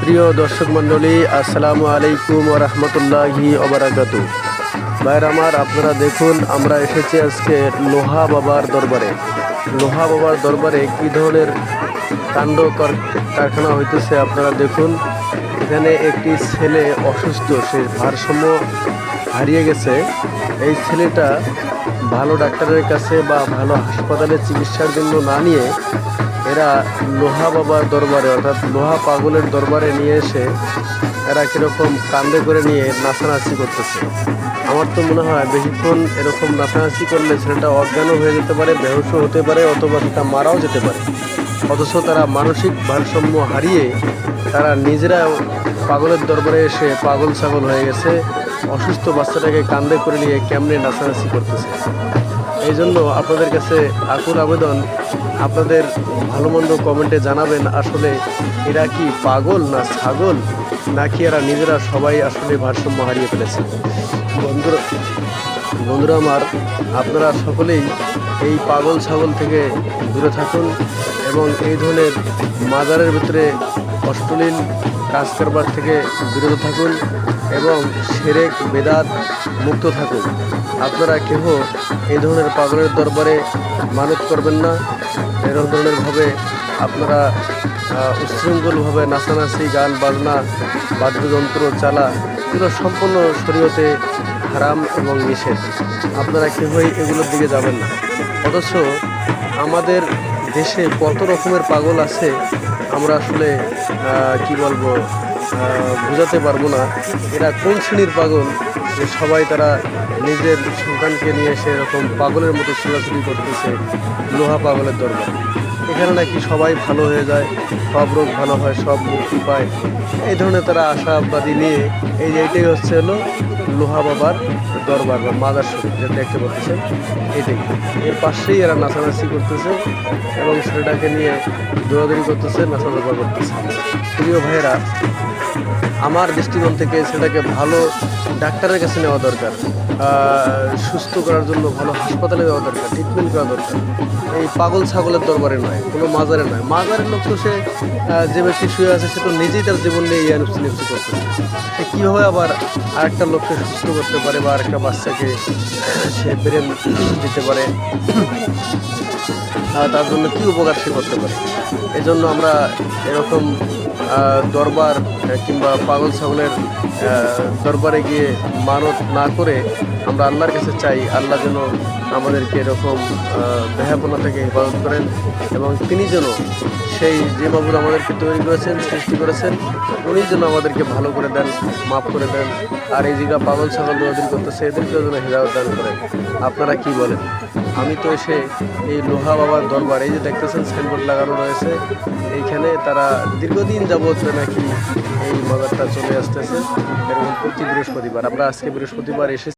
প্রিয় দর্শক মণ্ডলী, আসসালামু আলাইকুম ও রহমতুল্লাহি অবরাকাতু ভাইর আমার, আপনারা দেখুন, আমরা এসেছি আজকে লোহা বাবার দরবারে। লোহা বাবার দরবারে কী ধরনের কাণ্ড কর- কারখানা হইতেছে আপনারা দেখুন। এখানে একটি ছেলে অসুস্থ, সে ভারসাম্য হারিয়ে গেছে। এই ছেলেটা ভালো ডাক্তারের কাছে বা ভালো হাসপাতালে চিকিৎসার জন্য না নিয়ে এরা লোহা বাবার দরবারে, অর্থাৎ লোহা পাগলের দরবারে নিয়ে এসে এরা কীরকম কান্দে করে নিয়ে নাচানাচি করতেছে। আমার তো মনে হয় বেশিক্ষণ এরকম নাচানাচি করলে ছেলেটা অজ্ঞানও হয়ে যেতে পারে, বেহুশও হতে পারে, অথবা সেটা মারাও যেতে পারে। অথচ তারা মানসিক ভারসাম্য হারিয়ে তারা নিজেরা পাগলের দরবারে এসে পাগল ছাগল হয়ে গেছে। অসুস্থ বাচ্চাটাকে কান্দে করে নিয়ে কেমনে নাচানাচি করতেছে? এই জন্য আপনাদের কাছে আকুল আবেদন। আপনাদের ভালো মন্দ কমেন্টে জানাবেন আসলে এরা কি পাগল না ছাগল? নাকি এরা নিজেরা সবাই আসলে ভারসাম্য হারিয়ে ফেলেছে? বন্ধুরা বন্ধুরা আমার, আপনারা সকলেই এই পাগল ছাগল থেকে দূরে থাকুন এবং এই ধরনের মাজারের ভিতরে অষ্টলীল কাজ কারবার থেকে বিরত থাকুন এবং সেরেক, বেদাত মুক্ত থাকুন আপনারা কেহ এই ধরনের পাগলের দরবারে মানত করবেন না। এরকম ধরনেরভাবে আপনারা উচ্ছৃঙ্খলভাবে নাচানাচি, গান, বাজনা, বাদ্যযন্ত্র, চালা, এগুলো সম্পূর্ণ শরীয়তে হারাম এবং নিষেধ। আপনারা কেউই এগুলোর দিকে যাবেন না। অথচ আমাদের দেশে কত রকমের পাগল আছে, আমরা আসলে কি বলব বোঝাতে পারব না। এরা কোন শ্রেণির পাগল? যে সবাই তারা নিজের সন্তানকে নিয়ে এসে এরকম পাগলের মতো ছোড়াছুড়ি করতেছে। লোহা পাগলের দরকার এখানে নাকি সবাই ভালো হয়ে যায়, সব রোগ ভালো হয়, সব মুক্তি পায়। এই ধরনের তারা আশাবাদী নিয়ে এই যে এইটাই হচ্ছে হলো লোহা বাবার দরবার বা মাদার শরীফ, যেটা দেখতে পাচ্ছেন, এটাই। এর পাশেই এরা নাচানাচি করতেছে এবং সেটাকে নিয়ে দৌড়াদৌড়ি করতেছে, নাচানাচা করতেছে। প্রিয় ভাইয়েরা আমার দৃষ্টিকোণ থেকে সেটাকে ভালো ডাক্তারের কাছে নেওয়া দরকার সুস্থ করার জন্য ভালো হাসপাতালে দেওয়া দরকার ট্রিটমেন্ট করা দরকার। এই পাগল ছাগলের দরবারে নয়, কোনো মাজারে নয়। মাজারের লোক তো সে যে ব্যক্তি শুয়ে আছে, সে তো নিজেই তার জীবন নিয়ে ইয়ানুপসি নিপসি করতেছে সে কীভাবে আবার আরেকটা লোককে সুস্থ করতে পারে বা আরেকটা বাচ্চাকে সে ব্রেন দিতে পারে? তার জন্য কী উপকার সে করতে পারে? এজন্য আমরা এরকম দরবার কিংবা পাগল ছাগলের দরবারে গিয়ে মানত না করে আমরা আল্লাহর কাছে চাই আল্লাহ যেন আমাদেরকে এরকম আহ, বেহাপনা থেকে হেফাজত করেন এবং তিনি যেন সেই যে বাবুর আমাদেরকে তৈরি করেছেন সৃষ্টি করেছেন উনি যেন আমাদেরকে ভালো করে দেন মাফ করে দেন। আর এই জায়গা পাগল ছাগল দৌড়াদৌড়ি করতেছে এদেরকেও যেন হেদায়ত দান করেন। আপনারা কি বলেন? আমি তো এসে এই লোহা বাবার দরবার এই যে দেখতেছেন সাইনবোর্ড লাগানো রয়েছে, এইখানে তারা দীর্ঘদিন যাবৎ নাকি এই মাজারটা চলে আসতেছে এবং প্রতি বৃহস্পতিবার। আমরা আজকে বৃহস্পতিবার এসে